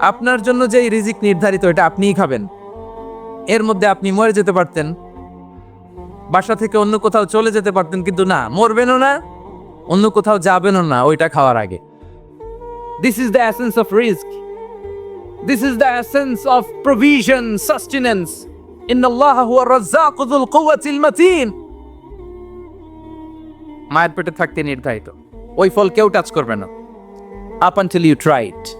আপনার জন্য যেই রিজিক নির্ধারিত, এটা আপনিই খাবেন। এর মধ্যে আপনি মরে যেতে পারতেন। বাসা থেকে অন্য কোথাও চলে যেতে পারতেন, কিন্তু না, মরবেনও না, অন্য কোথাও যাবেনও না, ওইটা খাওয়ার আগে। This is the essence of risk this is the essence of provision sustenance in মায়ের পেটে থাকতে নির্ধারিত। ওই ফল কেউ টাচ করবে না। Up until you try it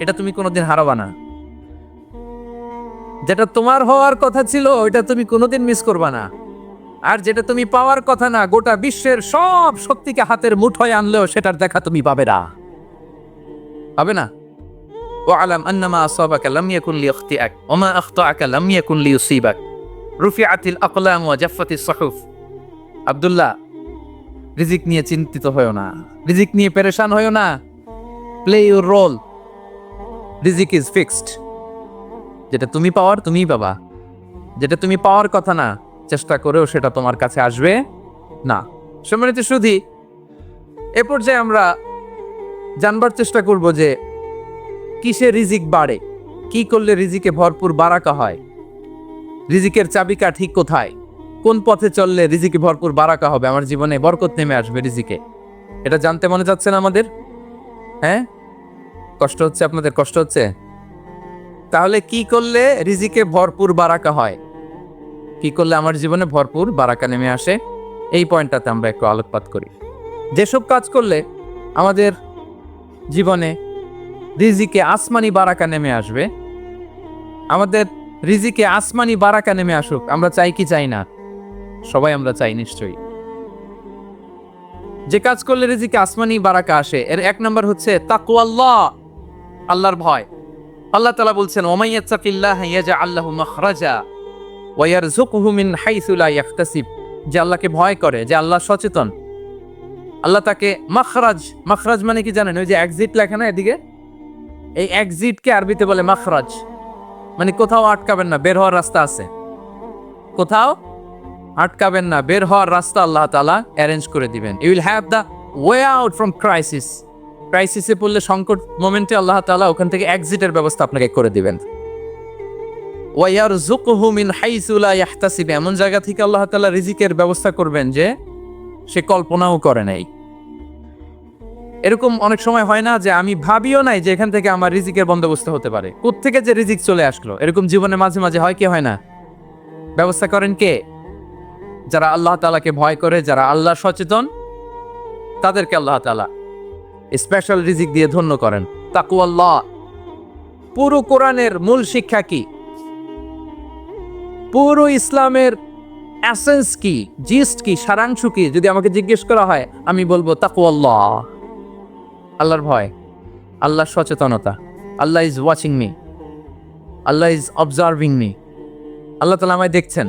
এটা তুমি কোনোদিন হারাবা না। যেটা তোমার হওয়ার কথা ছিল, ওইটা তুমি কোনোদিন মিস করবা না। আর যেটা তুমি পাওয়ার কথা না, গোটা বিশ্বের সব শক্তিকে হাতের মুঠোয় আনলেও সেটার দেখা তুমি পাবে না। হবে না? ও আলাম আন্নামা আসাবাকা লাম ইয়াকুন লিয়াখতিআক ওয়া মা আখতাআকা লাম ইয়াকুন লিয়ুসিবাক। রুফিআতিল আকলাম ওয়া জাফফাতিস সুহুফ। আব্দুল্লাহ, রিজিক নিয়ে চিন্তিত হয়ো না। রিজিক নিয়ে পেরেশান হয়ো না। Play your role. রিজিক ইজ ফিক্সড। যেটা তুমি পাওয়ার, তুমিই পাবা। যেটা তুমি পাওয়ার কথা না, চেষ্টা করেও সেটা তোমার কাছে আসবে না। সম্মানিত শুধু এ পর্যায়ে আমরা জানবার চেষ্টা করব যে কিসে রিজিক বাড়ে, কি করলে রিজিকে ভরপুর বারাকা হয়, রিজিকের চাবিকা ঠিক কোথায়, কোন পথে চললে রিজিকে ভরপুর বারাকা হবে, আমার জীবনে বরকত নেমে আসবে রিজিকে। এটা জানতে মনে যাচ্ছে না আমাদের? হ্যাঁ? কষ্ট হচ্ছে আপনাদের কষ্ট হচ্ছে? তাহলে কি করলে রিজিকে ভরপুর বারাকা হয়? কি করলে আমার জীবনে ভরপুর বারাকা নেমে আসে? এই পয়েন্টটাতে আমরা একটু আলোকপাত করি। যেসব কাজ করলে আমাদের জীবনে রিজিকে আসমানি বারাকা নেমে আসবে, আমাদের রিজিকে আসমানি বারাকা নেমে আসুক, আমরা চাই কি চাই না? সবাই আমরা চাই নিশ্চয়ই। যে কাজ করলে রিজিকে আসমানি বারাকা আসে, এর এক নম্বর হচ্ছে তাকুয়াল্লাহ। আল্লাহর ভয়। আল্লাহ তালা বলছেন আল্লাহু যে আল্লাহকে ভয় করে, যে আল্লাহ সচেতন। আল্লাহ তাকে মাখরাজ মাখরাজ মানে কি জানেন? ওই যে এক্সিট লেখা না এদিকে? এই এক্সিটকে আরবিতে বলে মাখরাজ। মানে কোথাও আটকাবেন না, বের হওয়ার রাস্তা আছে। কোথাও আটকাবেন না, বের হওয়ার রাস্তা আল্লাহ তালা অ্যারেঞ্জ করে দিবেন। You will have the way out from crisis ক্রাইসিসে পড়লে সংকট মোমেন্টে আল্লাহ তালা ওখান থেকে এক্সিটের ব্যবস্থা আপনাকে করে দিবেন। ওয়ার জুকহু মিন হাইসুলা ইয়াহতাসিব। এমন জায়গা থেকে আল্লাহ তালা রিজিকের ব্যবস্থা করবেন যে সে কল্পনাও করে নাই। এরকম অনেক সময় হয় না যে আমি ভাবিও নাই যে এখান থেকে আমার রিজিকের বন্দোবস্ত হতে পারে। কোত্থেকে যে রিজিক চলে আসলো? এরকম জীবনে মাঝে মাঝে হয় কি হয় না? ব্যবস্থা করেন কে? যারা আল্লাহ তালাকে ভয় করে, যারা আল্লাহ সচেতন, তাদেরকে আল্লাহ তালা স্পেশাল রিজিক দিয়ে ধন্য করেন। তাকু আল্লাহ পুরো কোরআনের মূল শিক্ষা কি? পুরো ইসলামের অ্যাসেন্স কি? জিস্ট কি? সারাংশ কি? যদি আমাকে জিজ্ঞেস করা হয়, আমি বলব তাকু আল্লাহ আল্লাহর ভয়, আল্লাহর সচেতনতা, Allah is watching me Allah is observing me Allah তালা আমায় দেখছেন।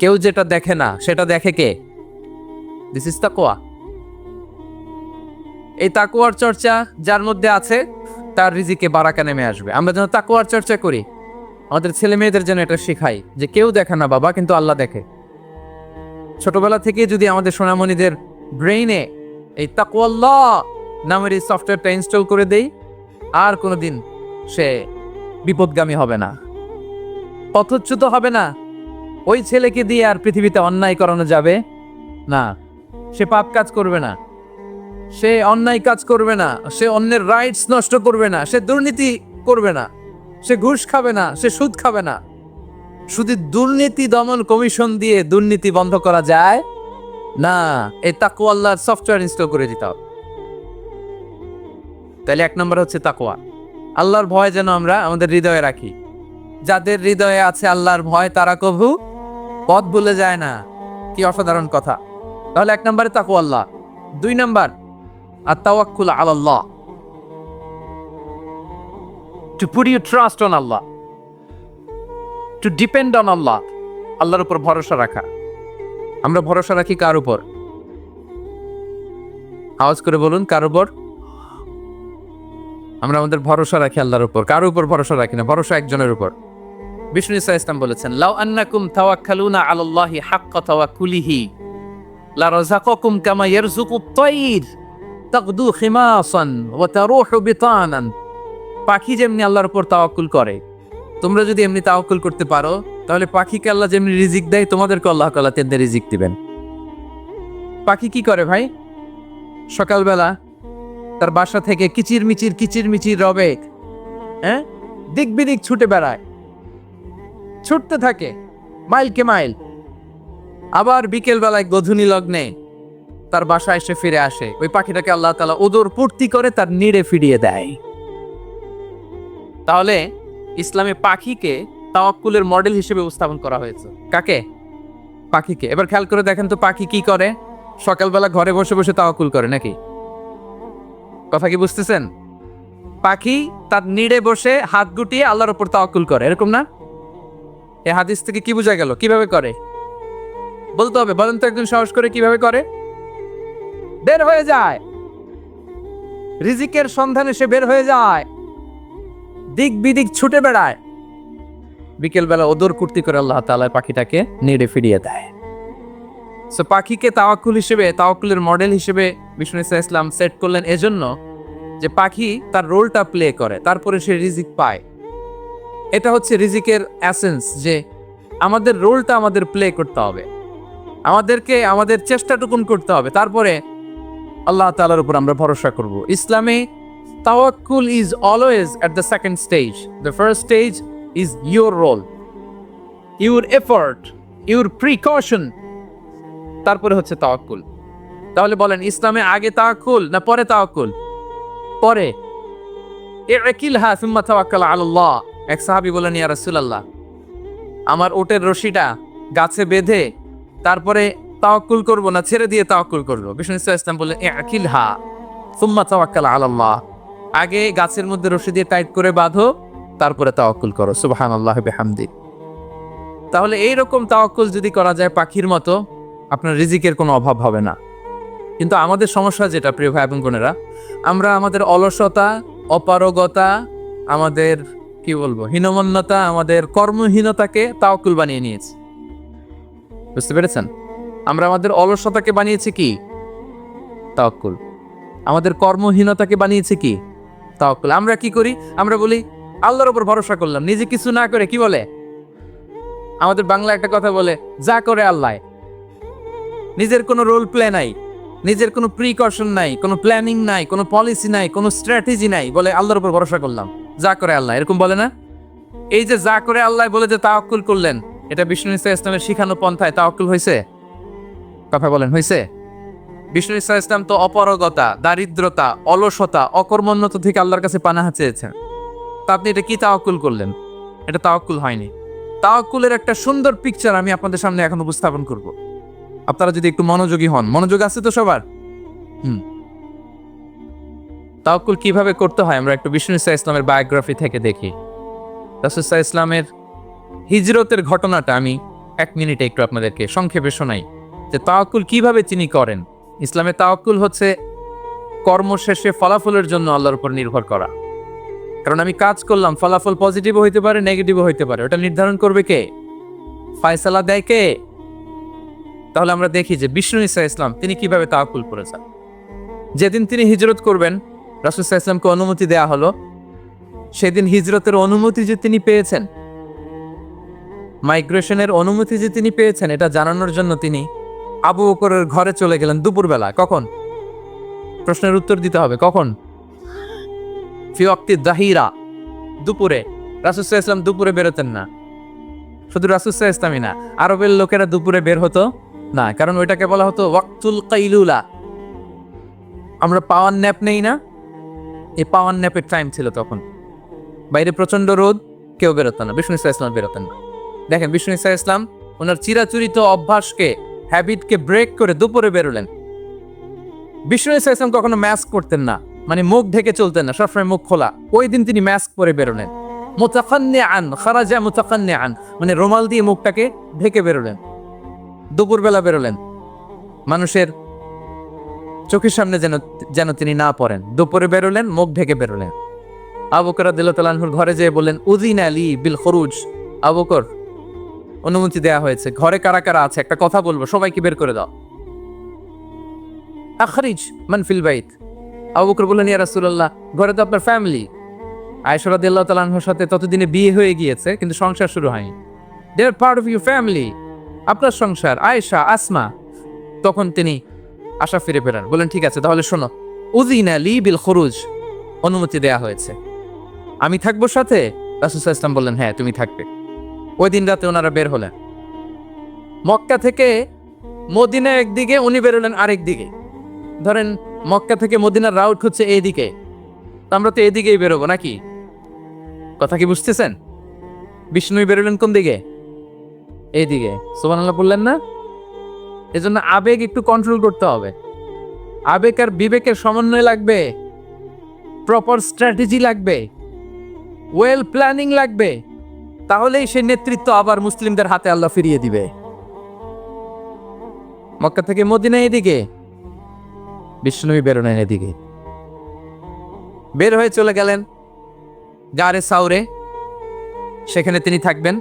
কেউ যেটা দেখে না, সেটা দেখে কে? দিস ইজ তাকোয়া এই তাকুয়ার চর্চা যার মধ্যে আছে, তার রিজিকে বারাকা নেমে আসবে। আমরা যেন তাকুয়ার চর্চা করি। আমাদের ছেলে মেয়েদের যেন এটা শেখাই যে কেউ দেখে না বাবা, কিন্তু আল্লাহ দেখে। ছোটবেলা থেকে যদি আমাদের সোনামণিদের ব্রেইনে এই তাকুয়াল্লাহ নামের এই সফটওয়্যারটা ইনস্টল করে দেই, আর কোনোদিন সে বিপদগামী হবে না। পথচ্যুত হবে না। ওই ছেলেকে দিয়ে আর পৃথিবীতে অন্যায় করানো যাবে? না, সে পাপ কাজ করবে না। সে অন্যায় কাজ করবে না। সে অন্যের রাইটস নষ্ট করবে না। সে দুর্নীতি করবে না। সে ঘুষ খাবে না। সে সুদ খাবে না। শুধু দুর্নীতি দমন কমিশন দিয়ে দুর্নীতি বন্ধ করা যায়? না, এই তাকুয়াল্লার সফটওয়্যার ইনস্টল করে দিতে হবে। তাহলে এক নম্বর হচ্ছে তাকোয়া আল্লাহর ভয় যেন আমরা আমাদের হৃদয়ে রাখি। যাদের হৃদয়ে আছে আল্লাহর ভয়, তারা কভু পথ ভুলে যায় না। কি অসাধারণ কথা। তাহলে এক নম্বরে তাকু আল্লাহ দুই নম্বর আর তাওয়াক্কুল Allah to put you trust on Allah to depend on Allah আল্লাহর উপর ভরসা রাখা। আমরা ভরসা রাখি কার উপর? আওয়াজ করে বলুন, কার উপর? আমরা আমাদের ভরসা রাখি আল্লাহর উপর। কার উপর ভরসা রাখি না? ভরসা একজনের উপর। বিষ্ণু ইসা ইসলাম বলেছেন, লাউ আন্নাকুম তাওয়াক্কালুনা আলাল্লাহি হাক্কা তাওয়াক্কুলিহি লা রাযাকাকুম কামা ইয়ারযুকু আত-তায়র তাগদু খিমাসান ওয়া তারুহু বিতানান। পাখি যেমনি আল্লাহর উপর তাওয়াক্কুল করে, তোমরা যদি এমনি তাওয়াক্কুল করতে পারো, তাহলে পাখিকে আল্লাহ যেমনি রিজিক দেয় তোমাদেরকে আল্লাহ তাআলা তেমনি রিজিক দিবেন। পাখি কি করে ভাই? সকালবেলা তার বাসা থেকে কিচির মিচির কিচির মিচির রবে হ্যাঁ? দিক বিদিক ছুটে বেড়ায়। ছুটতে থাকে মাইলকে মাইল। আবার বিকেল বেলায় গধুনি লগ্নে তার বাসা এসে ফিরে আসে। ওই পাখিটাকে আল্লাহ তালা ওদর পূর্তি করে তার নিড়ে ফিরিয়ে দেয়। তাহলে ইসলামে পাখিকে তাওয়াক্কুলের মডেল হিসেবে উপস্থাপন করা হয়েছে। কাকে? পাখিকে। এবার খেয়াল করে দেখেন তো পাখি কি করে? সকালবেলা ঘরে বসে বসে তাওয়াক্কুল করে নাকি? কথা কি বুঝতেছেন? পাখি তার নিড়ে বসে হাত গুটিয়ে আল্লাহর উপর তাওয়াক্কুল করে, এরকম না? এই হাদিস থেকে কি বোঝা গেল? কীভাবে করে? বলতে হবে, বলেন তো একজন সাহস করে কীভাবে করে? বের হয়ে যায়। রিজিকের সন্ধানে সে বের হয়ে যায়। দিক বিদিক ছুটে বেড়ায়। বিকেলবেলা ওদর কুর্তি করে আল্লাহ তাআলা পাখিটাকে নেড়ে ফিরিয়ে দেয়। সো পাখিকে তাওয়াক্কুল হিসেবে, তাওয়াক্কুলের মডেল হিসেবে বিষ্ণু ইসা ইসলাম সেট করলেন এজন্য যে পাখি তার রোলটা প্লে করে, তারপরে সে রিজিক পায়। এটা হচ্ছে রিজিকের অ্যাসেন্স যে আমাদের রোলটা আমাদের প্লে করতে হবে। আমাদেরকে আমাদের চেষ্টাটুকুন করতে হবে। তারপরে আল্লাহ তাআলার উপর আমরা ভরসা করব। ইসলামে তাওয়াক্কুল is always at the second stage the first stage is your role your effort your precaution তারপরে হচ্ছে তাওয়াক্কুল। তাহলে বলেন, ইসলামে আগে তাওয়াক্কুল না পরে তাওয়াক্কুল? পরে। একিল হা সুম্মা তাওয়াক্কাল আল্লাহ এক সাহাবী বলেন ইয়া রাসূলুল্লাহ, আমার ওটের রশিটা গাছে বেঁধে তারপরে তাওয়াক্কুল করব না, ছেড়ে দিয়ে তাওয়াক্কুল করব? বিষ্ণু ইসলাম বললেন একিল হা সুম্মা তাওয়াক্কাল আল্লাহ আগে গাছের মধ্যে রশি দিয়ে টাইট করে বাঁধো, তারপরে তাওয়াক্কুল করো, সুবহানাল্লাহ বিহামদি। তাহলে এই রকম তাওয়াক্কুল যদি করা যায় পাখির মতো, আপনার রিজিকের কোনো অভাব হবে না। কিন্তু আমাদের সমস্যা যেটা, প্রিয় ভাই এবং বোনেরা, আমরা আমাদের অলসতা, অপারগতা, আমাদের কি বলব? হীনমন্যতা আমাদের কর্মহীনতাকে তাওয়াক্কুল বানিয়ে নিয়েছি। বুঝতে পেরেছেন? আমরা আমাদের অলসতাকে বানিয়েছি কি? তাওয়াক্কুল। আমাদের কর্মহীনতাকে বানিয়েছে কি? তাওয়াক্কুল। আমরা কি করি? আমরা বলি, আল্লাহর উপর ভরসা করলাম, নিজে কিছু না করে কি বলে? আমাদের বাংলা একটা কথা বলে, যা করে আল্লাহ। নিজের কোনো রোল প্লে নাই, নিজের কোনো প্রিকশন নাই, কোনো প্ল্যানিং নাই, কোনো পলিসি নাই, কোনো স্ট্র্যাটেজি নাই, বলে আল্লাহর উপর ভরসা করলাম। যা করে আল্লাহ, এরকম বলে না? এই যে যা করে আল্লাহ বলে যে তাওয়াক্কুল করলেন, এটা বিষ্ণু ইসা ইসলামের শিখানো পন্থায় তাওয়াক্কুল হয়েছে? কথা বলেন, হয়েছে? বিষ্ণু ইসা ইসলাম তো অপারগতা, দারিদ্রতা, অলসতা, অকর্মণ্যতা থেকে আল্লাহর কাছে পানাহা চেয়েছেন। তা আপনি এটা কি তাওয়াক্কুল করলেন? এটা তাওয়াক্কুল হয়নি। তাওয়াক্কুলের একটা সুন্দর পিকচার আমি আপনাদের সামনে এখন উপস্থাপন করব। আপনারা যদি একটু মনোযোগী হন, মনোযোগ আছে তো সবার? হুম। তাওয়াক্কুল কীভাবে করতে হয় আমরা একটু বিষ্ণু ইসা ইসলামের বায়োগ্রাফি থেকে দেখি। রাসুসা ইসলামের হিজরতের ঘটনাটা আমি এক মিনিটে একটু আপনাদেরকে সংক্ষেপে শোনাই। যে তাওয়াক্কুল কীভাবে তিনি করেন? ইসলামে তাওয়াক্কুল হচ্ছে কর্ম শেষে ফলাফলের জন্য আল্লাহর উপর নির্ভর করা। কারণ আমি কাজ করলাম, ফলাফল পজিটিভও হইতে পারে নেগেটিভও হইতে পারে। ওটা নির্ধারণ করবে কে? ফায়সালা দেয় কে? তাহলে আমরা দেখি যে বিষ্ণু ইসা ইসলাম তিনি কীভাবে তাওয়াক্কুল করেছেন। যেদিন তিনি হিজরত করবেন রাসুল ইসলামকে অনুমতি দেয়া হলো। সেদিন হিজরতের অনুমতি যে তিনি পেয়েছেন, মাইগ্রেশনের অনুমতি যে তিনি পেয়েছেন, এটা জানানোর জন্য তিনি আবু বকরের ঘরে চলে গেলেন দুপুরবেলা। কখন? প্রশ্নের উত্তর দিতে হবে, কখন? ফিওক্তি দাহিরা, দুপুরে। রাসুসাহ ইসলাম দুপুরে বেরোতেন না। শুধু রাসুসাহ ইসলামই না, আরবের লোকেরা দুপুরে বের হতো না, কারণ ওইটাকে বলা হতো ওয়াক্তুল কাইলুলা। আমরা পাওয়ার ন্যাপ নেই না এই পাওয়ার ন্যাপের টাইম ছিল তখন। বাইরে প্রচণ্ড রোদ, কেউ বেরোতো না, বিষ্ণু ইসলাম ইসলাম বেরোতেন না। দেখেন, বিষ্ণু ইসা ইসলাম ওনার চিরাচরিত অভ্যাসকে হ্যাবিটকে ব্রেক করে দুপুরে বেরোলেন। বিষ্ণু ইসা ইসলাম কখনো ম্যাস্ক করতেন না মানে মুখ ঢেকে চলতেন না, সবসময় মুখ খোলা। ওই দিন তিনি ম্যাস্ক পরে বেরোলেন। মোতাকান্নে আন খারাজা মোতাকান্নে আন মানে রুমাল দিয়ে মুখটাকে ঢেকে বেরোলেন। দুপুরবেলা বেরোলেন। মানুষের চোখের সামনে যেন যেন তিনি না পড়েন। দুপুরে বেরোলেন, মুখ ঢেকে বেরোলেন। আবুকরা দিলতালানহুর ঘরে যেয়ে বললেন উদিন আলী বিল খরুজ। আবুকর অনুমতি দেয়া হয়েছে, ঘরে কারা কারা আছে? একটা কথা বলব, সবাইকে বের করে দাও। আখরিজ মানফিল বাইত। আবুকর বললেন, ইয়া রাসূলুল্লাহ, ঘরে তো আপনার ফ্যামিলি। আয়েশা রাদিয়াল্লাহু তাআলার সাথে ততদিনে বিয়ে হয়ে গিয়েছে, কিন্তু সংসার শুরু হয়নি। They are part of your family আপনার সংসার। আয়েশা, আসমা, তখন তিনি আশা ফিরে ফেরান বলেন, ঠিক আছে, তাহলে শোনো। উদিনা লি বিল খরুজ। অনুমতি দেয়া হয়েছে। আমি থাকব সাথে? সাল্লাল্লাহু ইসলাম বললেন হ্যাঁ তুমি থাকবে। ওই দিন রাতে ওনারা বের হলেন। মক্কা থেকে মদিনা একদিকে, উনি বেরোলেন আরেক দিকে। ধরেন, মক্কা থেকে মদিনার রাউট হচ্ছে এইদিকে। আমরা তো এদিকেই বেরোবো, নাকি? কথা কি বুঝতেছেন? বিষ্ণুই বেরোলেন কোন দিকে? এইদিকে। সোমানাল্লাহ বললেন না? এজন্য আবেগ একটু কন্ট্রোল করতে হবে। আবেগ আর বিবেকের সমন্বয় লাগবে। প্রপার স্ট্র্যাটেজি লাগবে। ওয়েল প্ল্যানিং লাগবে। তাহলেই সে নেতৃত্ব আবার মুসলিমদের হাতে আল্লাহ ফিরিয়ে দিবে। মক্কা থেকে মদিনা এদিকে। বিষ্ণুই বেরোলেন এদিকে। বের হয়ে চলে গেলেন গারে সাউরে। সেখানে তিনি থাকবেন।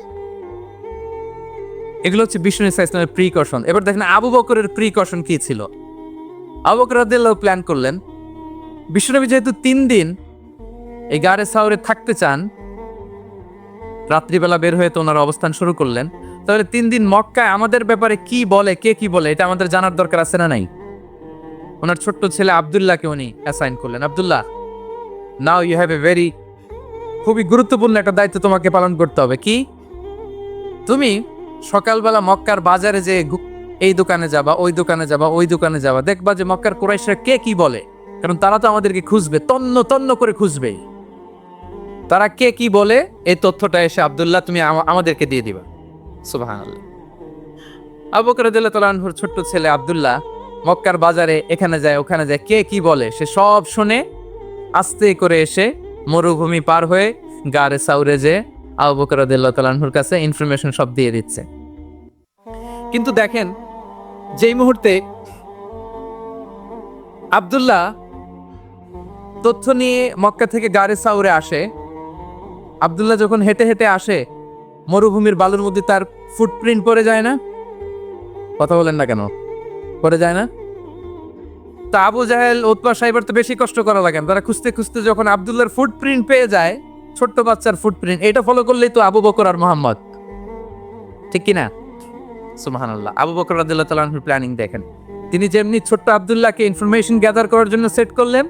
এগুলো হচ্ছে বিষ্ণু ইসা ইসলামের প্রিকশন এবার দেখেন আবু বকরের প্রিকশন কি ছিল? আবু বকর রাদিয়াল্লাহু প্ল্যান করলেন বিষ্ণুনবী যেহেতু তিন দিন এই গারে সাউরে থাকতে চান, রাত্রিবেলা বের হয়ে তো ওনার অবস্থান শুরু করলেন, তাহলে তিন দিন মক্কায় আমাদের ব্যাপারে কি বলে, কে কি বলে, এটা আমাদের জানার দরকার আছে না নাই? ওনার ছোট্ট ছেলে আবদুল্লাহকে উনি অ্যাসাইন করলেন। Abdullah now you have a very খুবই গুরুত্বপূর্ণ একটা দায়িত্ব তোমাকে পালন করতে হবে। কি? তুমি সকালবেলা মক্কার বাজারে যে এই দোকানে যাবা, ওই দোকানে যাবা, ওই দোকানে যাবা, দেখবা যে মক্কার কোরাইশরা কে কি বলে। কারণ তারা তো আমাদেরকে খুঁজবে, তন্ন তন্ন করে খুঁজবে। তারা কে কি বলে, এই তথ্যটা এসে আবদুল্লাহ, তুমি আমাদেরকে দিয়ে দিবা। সুবহানাল্লাহ। আবু রাদিয়াল্লাহু আনহুর ছোট্ট ছেলে আব্দুল্লাহ মক্কার বাজারে এখানে যায়, ওখানে যায়, কে কি বলে, সে সব শুনে আস্তে করে এসে মরুভূমি পার হয়ে গারে সাউরে যে আবু বকর রাদিয়াল্লাহু কাছে ইনফরমেশন সব দিয়ে দিচ্ছে। কিন্তু দেখেন, যেই মুহূর্তে আব্দুল্লাহ তথ্য নিয়ে মক্কা থেকে গারে সাউরে আসে, আব্দুল্লাহ যখন হেঁটে হেঁটে আসে, মরুভূমির বালুর মধ্যে তার ফুটপ্রিন্ট পড়ে যায় না? কথা বলেন না কেন? পড়ে যায় না? তা আবু জাহেল উৎপা সাহেবের তো বেশি কষ্ট করা লাগেন তারা খুঁজতে খুঁজতে যখন আব্দুল্লাহর ফুটপ্রিন্ট পেয়ে যায় ছোট্ট বাচ্চার ফুটপ্রিন্ট এটা ফলো করলেই তো আবু বকর আর মোহাম্মদ। ঠিক কি না সুমাহান আল্লাহ আবু বকর রাদিল্লাহ তালাহুর প্ল্যানিং দেখেন। তিনি যেমনি ছোট্ট আব্দুল্লাহকে ইনফরমেশন গ্যাদার করার জন্য সেট করলেন,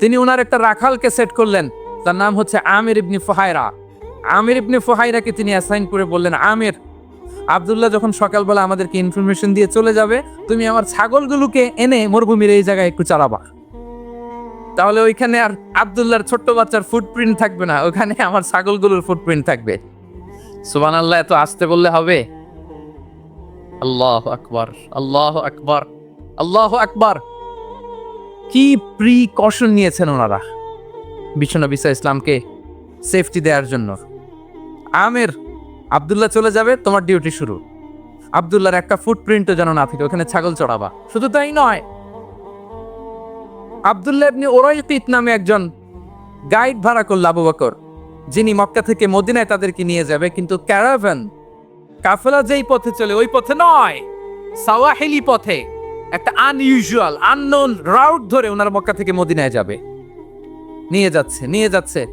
তিনি ওনার একটা রাখালকে সেট করলেন, তার নাম হচ্ছে আমির ইবনি ফোহাইরা। আমির ইবনি ফোহাইরাকে তিনি অ্যাসাইন করে বললেন, আমির, আব্দুল্লাহ যখন সকালবেলা আমাদেরকে ইনফরমেশন দিয়ে চলে যাবে, তুমি আমার ছাগলগুলোকে এনে মরুভূমির এই জায়গায় একটু চালাবা। তাহলে ওইখানে আর আব্দুল্লাহর ছোট্ট বাচ্চার ফুটপ্রিন্ট থাকবে না। ওখানে আমার ছাগলগুলোর ফুটপ্রিন্ট থাকবে। সুবান আল্লাহ এত আসতে বললে হবে? আল্লাহ আকবার আল্লাহ আকবার আল্লাহ আকবার। কি প্রিকশন নিয়েছেন ওনারা? বিশ্বনবী সাল্লাল্লাহু ইসলামকে সেফটি দেওয়ার জন্য। আমের, আব্দুল্লাহ চলে যাবে, তোমার ডিউটি শুরু। আব্দুল্লাহর একটা ফুটপ্রিন্টও যেন না থাকে, ওখানে ছাগল চড়াবা। শুধু তাই নয় আব্দুল্লাহ ইবনে ওরাইকিত নামে একজন গাইড ভাড়া করল আবু বকর, যিনি মক্কা থেকে মদিনায় তাদেরকে নিয়ে যাবে, কিন্তু ক্যারাভ্যান, কাফেলা যেই পথে চলে, ওই পথে নয়, সাওয়াহিলি পথে, একটা আনইউজুয়াল আননোন রাউট ধরে ওনার মক্কা থেকে মদিনায় যাবে। নিয়ে যাচ্ছে নিয়ে যাচ্ছে।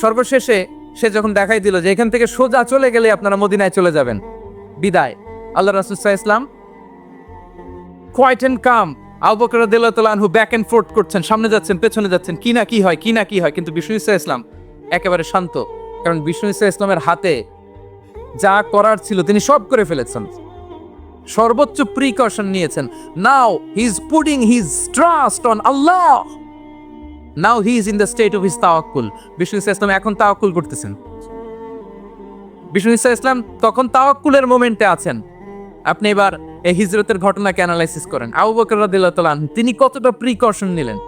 সর্বশেষে সে যখন দেখাই দিল যে এখান থেকে সোজা চলে গেলে আপনারা মদিনায় চলে যাবেন, বিদায়। আল্লাহ রাসুসাহ ইসলাম কোয়াইট অ্যান্ড কাম আবকর আনহু ব্যাক অ্যান্ড ফোর্থ করছেন, সামনে যাচ্ছেন, পেছনে যাচ্ছেন, কি না কি হয়, কি না কি হয়, কিন্তু বিষ্ণু ইসা ইসলাম একেবারে শান্ত। কারণ বিষ্ণু ইসা ইসলামের হাতে যা করার ছিল তিনি সব করে ফেলেছেন। সর্বোচ্চ প্রিকশন নিয়েছেন। Now he is putting his trust on Allah now he is in the state of his তাওয়াক্কুল বিষ্ণু ইসা ইসলাম এখন তাওয়াক্কুল করতেছেন। বিষ্ণু ইসা ইসলাম তখন তাওয়াক্কুলের মোমেন্টে আছেন। আপনি এবার এই হিজরতের ঘটনাকে অ্যানালাইসিস করেন? আবু বকর রাদিয়াল্লাহু আনহু, তিনি কতটা প্রিকশন নিলেন?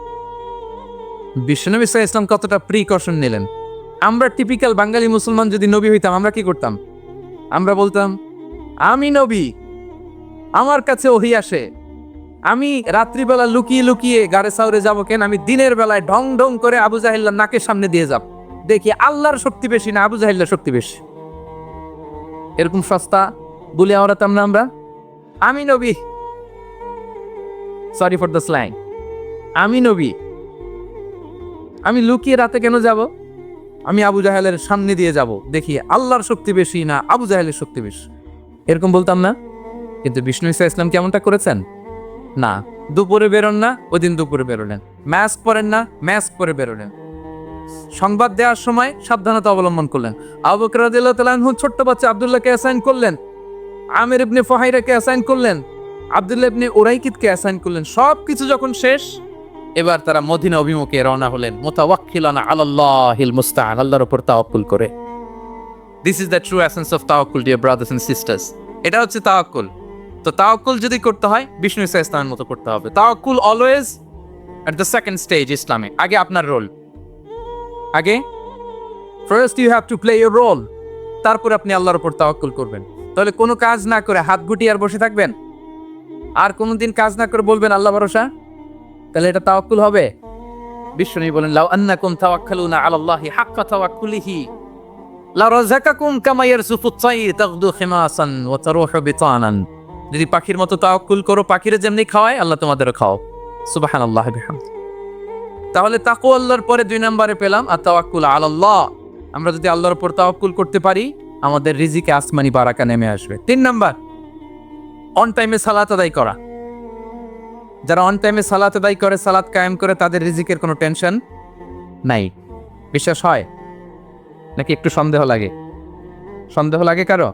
বিশ্বনবী আলাইহি ইসলাম কতটা প্রিকশন নিলেন? আমরা টিপিক্যাল বাঙালি মুসলমান যদি নবী হইতাম আমরা কি করতাম? আমরা বলতাম আমি নবী আমার কাছে ওহি আসে। আমি রাত্রিবেলা লুকিয়ে লুকিয়ে গাড়ে সাউরে যাব কেন? আমি দিনের বেলায় ঢং ঢং করে আবু জাহিল্লার নাকের সামনে দিয়ে যাব। দেখি আল্লাহর শক্তি বেশি না আবু জাহিল্লার শক্তি বেশি? এরকম সস্তা বলে আওড়াতাম না আমরা? আমি নবী। সরি ফর দ্য স্ল্যাং আমি নবী। আমি লুকিয়ে রাতে কেন যাব? আমি আবু জাহেলের সামনে দিয়ে যাব। দেখি আল্লাহর শক্তি বেশি না আবু জাহেলের শক্তি বেশি। এরকম বলতাম না? কিন্তু বিষ্ণু ইসা ইসলাম কেমনটা করেছেন? না। দুপুরে বেরোন না ওই দিন দুপুরে বেরোলেন। ম্যাস্ক পরেন না ম্যাস্ক পরে বেরোলেন। সংবাদ দেওয়ার সময় সাবধানতা অবলম্বন করলেন। আবু আনহু ছোট্ট বাচ্চা আব্দুল্লাহকে অ্যাসাইন করলেন। আমির ইবনে ফাহাইরাকে অ্যাসাইন করলেন, আব্দুল্লাহ ইবনে ওরাইকিদকে অ্যাসাইন করলেন সব কিছু যখন শেষ, এবার তারা মদিনা অভিমুখে রওনা হলেন, মোতাওয়াক্কিলানা আলাল্লাহিল মুস্তাআন, আল্লাহর উপর তাওয়াক্কুল করে। This is the true essence of তাওয়াক্কুল ডিয়ার ব্রাদার্স এন্ড সিস্টার্স এটা হচ্ছে তাওয়াক্কুল। তো তাওয়াক্কুল যদি করতে হয়, বিষ্ণু ইসা ইসলামের মতো করতে হবে। তাওয়াক্কুল always at the second stage ইসলামে। আগে আপনার রোল আগে? First you have to play your role তারপর আপনি আল্লাহর উপর তাওয়াক্কুল করবেন। তাহলে কোনো কাজ না করে হাত গুটিয়ে আর বসে থাকবেন? আর কোনো দিন কাজ না করে বলবেন আল্লাহ ভরসা? তাহলে এটা তাওয়াক্কুল হবে? বিশ্বনবী বলেন, লাউ আন্নাকুম তাওয়াক্কালুনা আলাল্লাহি হাক্কা তাওয়াক্কুলিহি। লা রাযাকাকুম কামা ইয়ারযুকু আত-তায়র তাগদু খিমাসান ওয়া তারুহু বিতানান। যদি পাখির মতো তাওয়াক্কুল করো, পাখিরে যেমনি খাওয়ায়, আল্লাহ তোমাদেরও খাও সুবহানাল্লাহি, বিহামদি। তাহলে তাকু আল্লাহর পরে দুই নম্বরে পেলাম আর তাওয়াক্কুল আলাল্লাহ আমরা যদি আল্লাহর উপর তাওয়াক্কুল করতে পারি আমাদের রিজিকে আসমানি বারাকা নেমে আসবে। তিন নাম্বার অন টাইমে সালাত আদায় করা। যারা অন টাইমে সালাত আদায় করে, সালাত কায়েম করে, তাদের রিজিকের কোনো টেনশন নাই। বিশ্বাস হয়? নাকি একটু সন্দেহ লাগে? সন্দেহ লাগে কারও?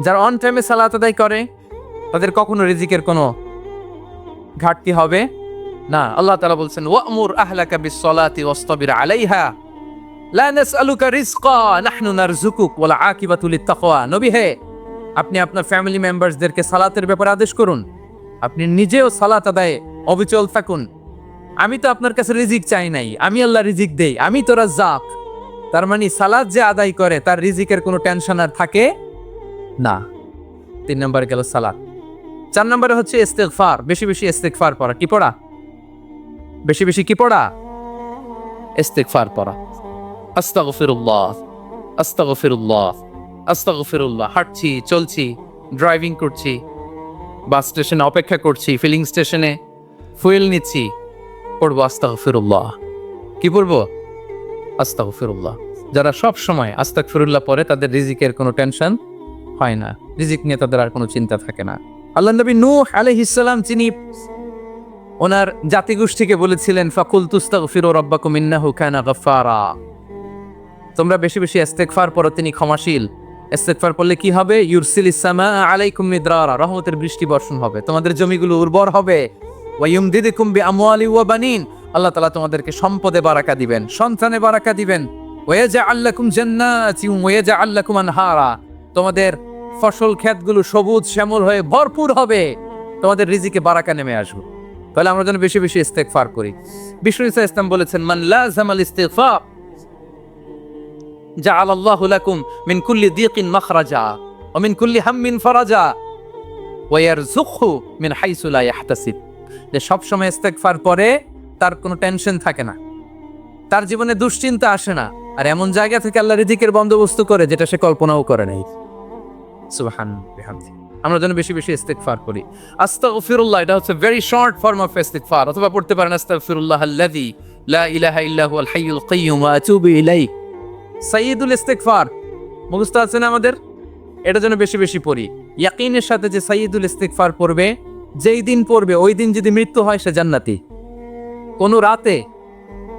যারা অন টাইমে সালাত আদায় করে, তাদের কখনো রিজিকের কোনো ঘাটতি হবে না। আল্লাহ তাআলা বলছেন, ওয়ামুর আহলাকা বিসসালাতি ওয়াসতাবির আলাইহা। নবী হে, আপনি আপনার ফ্যামিলি মেম্বারসদেরকে সালাতের ব্যাপারে আদেশ করুন। আপনি নিজেও সালাত আদায়ে অবিচল থাকুন। আমি তো আপনার কাছে রিজিক চাই নাই। আমি আল্লাহ রিজিক দেই। আমি তো রাজ্জাক। তার মানে সালাদ যে আদায় করে, তার রিজিকের কোনো টেনশন আর থাকে না। তিন নম্বরে গেল সালাদ চার নম্বরে হচ্ছে ইস্তেগফার। বেশি বেশি ইস্তেগফার পড়া। কি পড়া? বেশি বেশি কি পড়া? ইস্তেগফার পড়া। আস্তাগফিরুল্লাহ আস্তাগফিরুল্লাহ আস্তাগফিরুল্লাহ। হাঁটছি, চলছি ড্রাইভিং করছি বাস স্টেশনে অপেক্ষা করছি ফিলিং স্টেশনে ফুয়েল নিচ্ছি, পড়ব আস্তাগফিরুল্লাহ। কি পড়ব? আস্তাগফিরুল্লাহ। যারা সব সময় আস্তাগফিরুল্লাহ পড়ে, তাদের রিজিকের কোনো টেনশন হয় না। রিজিক নিয়ে তাদের আর কোনো চিন্তা থাকে না। আল্লাহ নবী নূহ আলাইহিস সালাম, যিনি ওনার জাতিগোষ্ঠীকে বলেছিলেন ফাকুল তুস্তাগফিরু রাব্বাকুম ইন্নাহু কানা গাফফারা। তোমরা বেশি বেশি ইস্তেগফার পড়ো, তিনি ক্ষমাশীল। ইস্তেগফার পড়লে কি হবে? ইউরসিল ইসামা আলাইকুম মিদরারা, রহমতের বৃষ্টি বর্ষণ হবে। তোমাদের জমিগুলো উর্বর হবে। ওয়ায়ুমদিদিকুম বিআমওয়ালি ওয়া বানিন। আল্লাহ তাআলা তোমাদেরকে সম্পদে বারাকা দিবেন, সন্তানে বারাকা দিবেন। ওয়াজআল লাকুম জান্নাতি ওয়াজআল লাকুম আনহারা। তোমাদের ফসল ক্ষেতগুলো সবুজ শ্যামল হয়ে ভরপুর হবে। তোমাদের রিজিকে বারাকা নেমে আসবে। তাহলে আমরা যেন বেশি বেশি ইস্তেগফার করি। বিষ্ণু ইসা ইসলাম বলেছেন, মান লাজামাল ইস্তিগফার জাআল আল্লাহু লাকুম মিন কুল্লি দিকিন মাখরাজা মিন কুল্লি হাম্মিন ফারাজা ওয়া ইয়ারযুকহু মিন হাইসু লা ইয়াহতাসিব। যে সব সময় ইস্তেগফার পরে তার কোনো টেনশন থাকে না। তার জীবনে দুশ্চিন্তা আসে না। আর এমন জায়গা থেকে আল্লাহ রিজিকের বন্দোবস্ত করে যেটা সে কল্পনাও করে নাই। সুবহান আমরা যেন বেশি বেশি ইস্তেগফার করি। আস্তাগফিরুল্লাহ, এটা হচ্ছে ভেরি শর্ট ফর্ম অফ ইস্তেগফার। অথবা পড়তে পারেন, আস্তাগফিরুল্লাহ আল্লাযী লা ইলাহা ইল্লা হুয়াল হাইয়ুল কাইয়্যুম ওয়া আতুবু ইলাইহি। সাইয়্যিদুল ইস্তেগফার। মুখস্থ আছে না আমাদের? এটা যেন বেশি বেশি পড়ি। ইয়াকিনের সাথে যে সাইয়্যিদুল ইস্তেগফার পড়বে, যেই দিন পড়বে, ওই দিন যদি মৃত্যু হয়, সে জান্নাতি। কোন রাতে,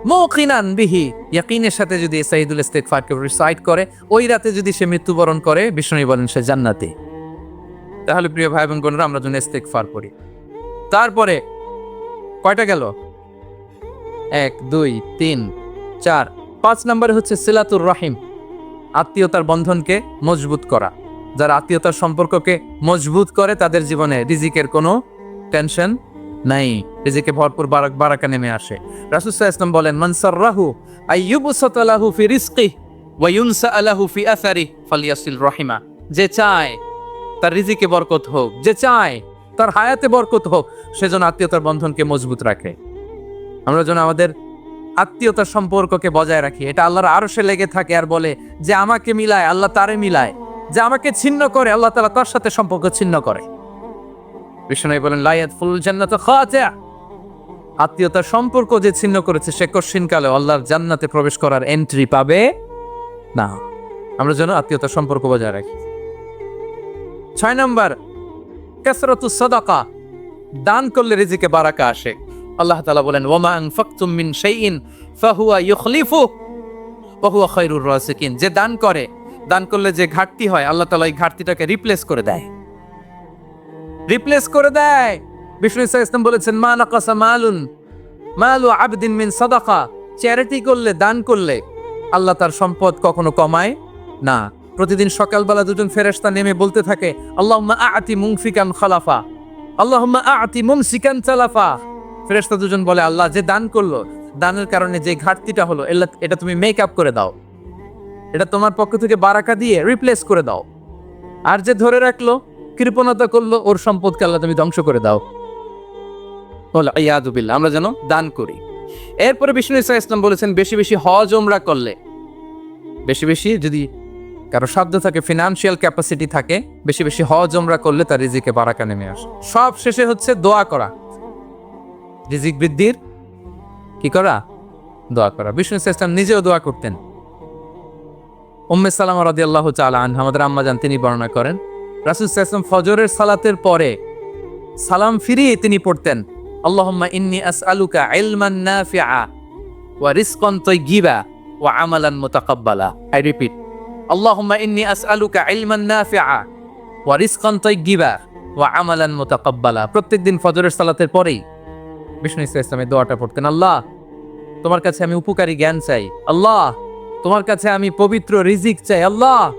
মুকিনান বিহি, ইয়াকিনের সাথে যদি সাইয়্যিদুল ইস্তেগফারকে রিসাইট করে, ওই রাতে যদি সে মৃত্যুবরণ করে বিষ্ণু বলেন সে জান্নাতি। তাহলে প্রিয় ভাই এবং বোনেরা, আমরা যেন ইস্তেগফার করি তারপরে, কয়টা গেল? এক, দুই, তিন, চার। পাঁচ নম্বরে হচ্ছে সিলাতুর রহিম, আত্মীয়তার বন্ধনকে মজবুত করা। যারা আত্মীয়তার সম্পর্ককে মজবুত করে, তাদের জীবনে রিজিকের কোনো টেনশন নাই। রিজিকে ভরপুর বারাক বারাকা নেমে আসে। রাসুসাহ ইসলাম বলেন মানসার রাহু আইয়ুবুসাতালাহু ফি রিজকি ওয়া ইউনসা আলাহু ফি আসারি ফালিয়াসিল রহিমা। যে চায় তার রিজিকে বরকত হোক, যে চায় তার হায়াতে বরকত হোক সেজন্য আত্মীয়তার বন্ধনকে মজবুত রাখে। আমরা যেন আমাদের আত্মীয়তার সম্পর্ককে বজায় রাখি। এটা আল্লাহর আরও সে লেগে থাকে আর বলে যে আমাকে মিলায়, আল্লাহ তারে মিলায়। যে আমাকে ছিন্ন করে, আল্লাহ তালা তার সাথে সম্পর্ক ছিন্ন করে। বিষ্ণু বলেন লাইয়াত ফুল জান্নাত খাতিআ। আত্মীয়তার সম্পর্ক যে ছিন্ন করেছে সে কশিনকালে আল্লাহর জান্নাতে প্রবেশ করার এন্ট্রি পাবে না। আমরা যেন আত্মীয়তার সম্পর্ক বজায় রাখি। ছয় নম্বর, কাসরাতু সাদাকা। দান করলে রিজিকে বারাকা আসে। আল্লাহ তালা বলেন, ওমা আনফাকতুম মিন শাইইন ফাহুয়া ইউখলিফু ওয়া হুয়া খায়রুর রাসিকিন। যে দান করে, দান করলে যে ঘাটতি হয়, আল্লাহ তাআলা এই ঘাটতিটাকে রিপ্লেস করে দেয়। রিপ্লেস করে দেয়। বিষ্ণু ইসা ইসলাম বলেছেন, মা নাকাসা মালুন, মালু আবদিন মিন সাদাকা। চ্যারিটি করলে, দান করলে আল্লাহ তার সম্পদ কখনো কমায় না। প্রতিদিন সকালবেলা দুজন ফেরেশতা নেমে বলতে থাকে, আল্লাহুম্মা আতি মুনফিকান খালাফা। আল্লাহুম্মা আতি মুমসিকান চালাফা ফেরেশতা দুজন বলে, আল্লাহ, যে দান করল, দানের কারণে যে ঘাটতিটা হলো এটা তুমি মেক আপ করে দাও। এটা তোমার পক্ষ থেকে বারাকা দিয়ে রিপ্লেস করে দাও। আর যে ধরে রাখল, কৃপণতা করল, ওর সম্পদকে আল্লাহ তুমি ধ্বংস করে দাও। বলে ইয়াদুবিল্লাহ আমরা যেন দান করি। এরপরে বিষ্ণু ইসা ইসলাম বলেছেন, বেশি বেশি হজ ওমরা করলে। বেশি বেশি যদি কারও শব্দ থাকে ফিনান্সিয়াল ক্যাপাসিটি থাকে, বেশি বেশি হজ ওমরা করলে তার রিজিকে বারাকা নেমে আসে। সব শেষে হচ্ছে দোয়া করা। রিজিক বৃদ্ধির কি করা? দোয়া করা। বিষ্ণু ইসা ইসলাম নিজেও দোয়া করতেন। উম্মে সালাম রাদি আল্লাহ আনহা, আমাদের আম্মা তিনি বর্ণনা করেন, রাসুল ইসলাম ফজরের সালাতের পরে সালাম ফিরিয়ে তিনি পড়তেন, আল্লাহুম্মা ইন্নি আসআলুকা ইলমান নাফিআ ওয়া রিজকান তাইয়্যিবা ওয়া আমালান মুতাকাব্বালা। আই রিপিট আল্লাহুম্মা ইন্নী আসআলুকা ইলমান নাফিআ ওয়া রিজকান তাইয়্যিবা ওয়া আমালান মুতাকাব্বালা। প্রত্যেকদিন ফজরের সালাতের পরেই বিষ্ণু ইসা ইসলামের দোয়াটা পড়তেন, আল্লাহ, তোমার কাছে আমি উপকারী জ্ঞান চাই। আল্লাহ, তোমার কাছে আমি পবিত্র রিজিক চাই। আল্লাহ,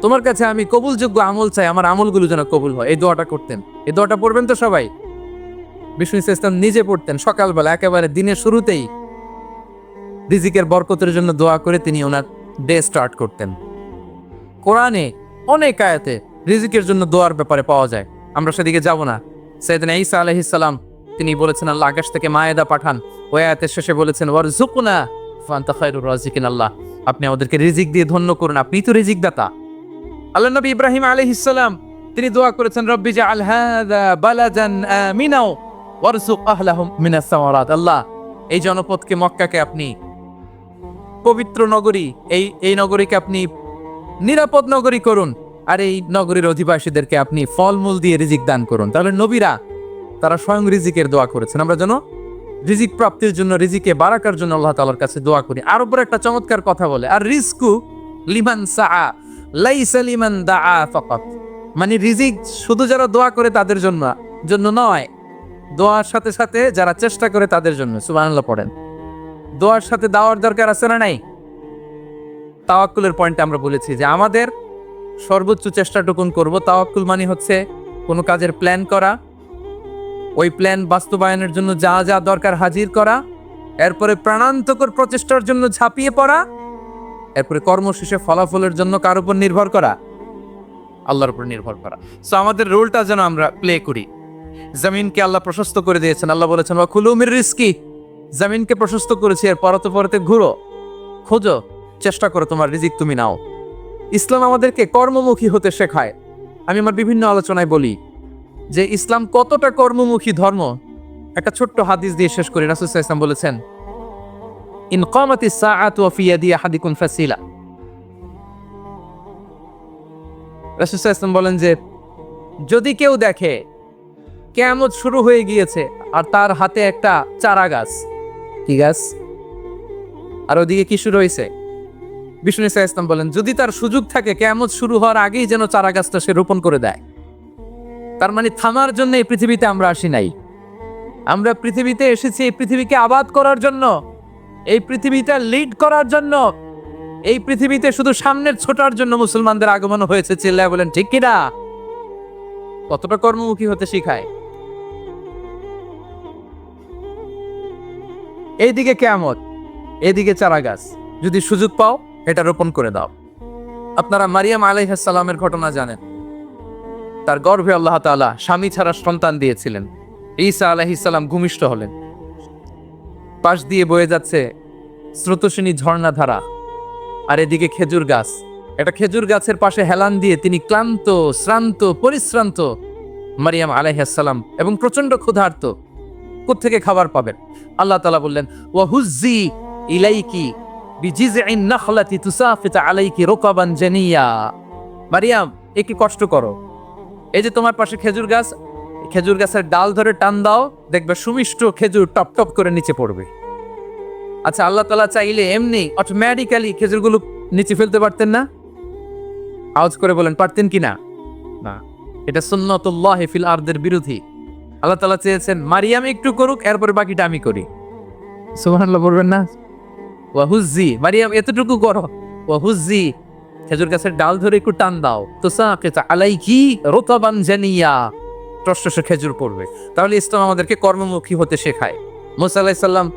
তোমার কাছে আমি কবুলযোগ্য আমল চাই। আমার আমলগুলো যেন কবুল হয়। এই দোয়াটা করতেন। এই দোয়াটা পড়বেন তো সবাই? বিষ্ণু ইসা ইসলাম নিজে পড়তেন। সকালবেলা, একেবারে দিনের শুরুতেই রিজিকের বরকতের জন্য দোয়া করে তিনি ওনার ডে স্টার্ট করতেন। কোরআনে অনেক আয়াতে রিজিকের জন্য দোয়ার ব্যাপারে পাওয়া যায়। আমরা সেদিকে যাব না। সৈয়দিন ঈসা আলাইহিসসালাম তিনি বলেছেন, আল্লাহ আকাশ থেকে মায়েদা পাঠান। ওই আয়াতের শেষে বলেছেন ওয়ারজুকুনা ফান্তা খায়রুর রাজিকিন আল্লাহ। আপনি আমাদেরকে রিজিক দিয়ে ধন্য করুন আপনি তো রিজিক দাতা আল্লাহ নবী ইব্রাহিম আলাইহিসসালাম তিনি দোয়া করেছেন, রব্বি জাআল হাযা বালাদান আমিনাও ওয়ারজুক আহলাহুম মিনাস সামারাত। আল্লাহ, এই জনপদকে মক্কাকে আপনি, পবিত্র নগরী, এই এই নগরীকে আপনি নিরাপদ নগরী করুন। আর এই নগরীর অধিবাসীদেরকে আপনি ফলমূল দিয়ে রিজিক দান করুন। তাহলে নবীরা তারা স্বয়ং রিজিকের দোয়া করেছেন। আমরা যেন রিজিক প্রাপ্তির জন্য, রিজিকে বারাকার জন্য আল্লাহ তালার কাছে দোয়া করি। আর উপর একটা চমৎকার কথা বলে, আর রিস্কু লিমান সাআ, লাইসা লিমান দাআ ফাকাত। মানে রিজিক শুধু যারা দোয়া করে তাদের জন্য জন্য নয়, দোয়ার সাথে সাথে যারা চেষ্টা করে তাদের জন্য, সুবহানাল্লাহ পড়েন। দোয়ার সাথে দাওয়ার দরকার আছে না নাই? তাওয়াক্কুলের পয়েন্টে আমরা বলেছি যে আমাদের সর্বোচ্চ চেষ্টাটুকুন করব। তাওয়াক্কুল মানে হচ্ছে কোনো কাজের প্ল্যান করা ওই প্ল্যান বাস্তবায়নের জন্য যা যা দরকার হাজির করা, এরপরে প্রাণান্তকর প্রচেষ্টার জন্য ঝাঁপিয়ে পড়া, এরপরে কর্মশেষে ফলাফলের জন্য কার উপর নির্ভর করা? আল্লাহর উপর নির্ভর করা। সো আমাদের রোলটা যেন আমরা প্লে করি। জমিনকে আল্লাহ প্রশস্ত করে দিয়েছেন। আল্লাহ বলেছেন বা কুলুমির রিস্কি। জমিনকে প্রশস্ত করেছি, এর পরতে পরতে ঘুরো, খোঁজো, চেষ্টা করো, তোমার রিজিক তুমি নাও। ইসলাম আমাদেরকে কর্মমুখী হতে শেখায়। আমি আমার বিভিন্ন আলোচনায় বলি যে ইসলাম কতটা কর্মমুখী ধর্ম? একটা ছোট্ট হাদিস দিয়ে শেষ করি, রাসুল ইসলাম বলেছেন, ইন কমাতি সাআতু ফি ইয়াদি আহাদিকুম ফাসিলা। রাসুল ইসলাম বলেন যে, যদি কেউ দেখে, কেয়ামত শুরু হয়ে গিয়েছে আর তার হাতে একটা চারা গাছ। কি গাছ? আর ওদিকে কি শুরু হয়েছে? বিষ্ণু ইসলাম বলেন, যদি তার সুযোগ থাকে, কেয়ামত শুরু হওয়ার আগেই যেন চারা গাছটা সে রোপণ করে দেয়। তার মানে থামার জন্য এই পৃথিবীতে আমরা আসি নাই। আমরা পৃথিবীতে এসেছি, এই পৃথিবীকে আবাদ করার জন্য, এই পৃথিবীটা লিড করার জন্য, এই পৃথিবীতে শুধু সামনের ছোটার জন্য মুসলমানদের আগমন হয়েছে, চিল্লায় বলেন, ঠিক কিনা কতটা কর্মমুখী হতে শিখায়। এইদিকে কেমন এদিকে চারা গাছ যদি সুযোগ পাও, এটা রোপণ করে দাও। আপনারা মারিয়াম আলাইহাসালামের ঘটনা জানেন। তার গর্ভে আল্লাহ তাআলা স্বামী ছাড়া সন্তান দিয়েছিলেন। ঈসা আলাইহিসাল্লাম ভূমিষ্ঠ হলেন। পাশ দিয়ে বয়ে যাচ্ছে স্রোতস্বিনী ঝর্ণা ধারা আর এদিকে খেজুর গাছ। একটা খেজুর গাছের পাশে হেলান দিয়ে তিনি ক্লান্ত, শ্রান্ত, পরিশ্রান্ত মারিয়াম আলাইহাসাল্লাম এবং প্রচণ্ড ক্ষুধার্ত থেকে খাবার পাবেন? আল্লাহ তাআলা বললেন, ওয়াহুজ্জি ইলাইকি আলাইকি রুকাবান জানিয়া। মারিয়াম একটু কষ্ট করো। এই যে তোমার পাশে খেজুর গাছ খেজুর গাছের ডাল ধরে টান দাও, দেখবে সুমিষ্ট খেজুর টপ টপ করে নিচে পড়বে। আচ্ছা আল্লাহ তাআলা চাইলে এমনি অটোমেটিক্যালি খেজুরগুলো নিচে ফেলতে পারতেন না? আওয়াজ করে বলেন, পারতেন কি না? না। এটা সুন্নতুল্লাহ হেফিল আরদের বিরোধী। আল্লাহ তাআলা চেয়েছেন, মারিয়াম একটু করুক, এরপরে বাকিটা আমি করি। সুবহানাল্লাহ বলবেন না? ওয়াহুজ্জি মারিয়াম, এতটুকু করো। ওয়াহুজ্জি খেজুর গাছের ডাল ধরে একটু টান দাও। তো আলাইকি রোতাবান জানিয়া টস খেজুর পড়বে। তাহলে ইসলাম আমাদেরকে কর্মমুখী হতে শেখায়। মোসা আলাইহিস সালাম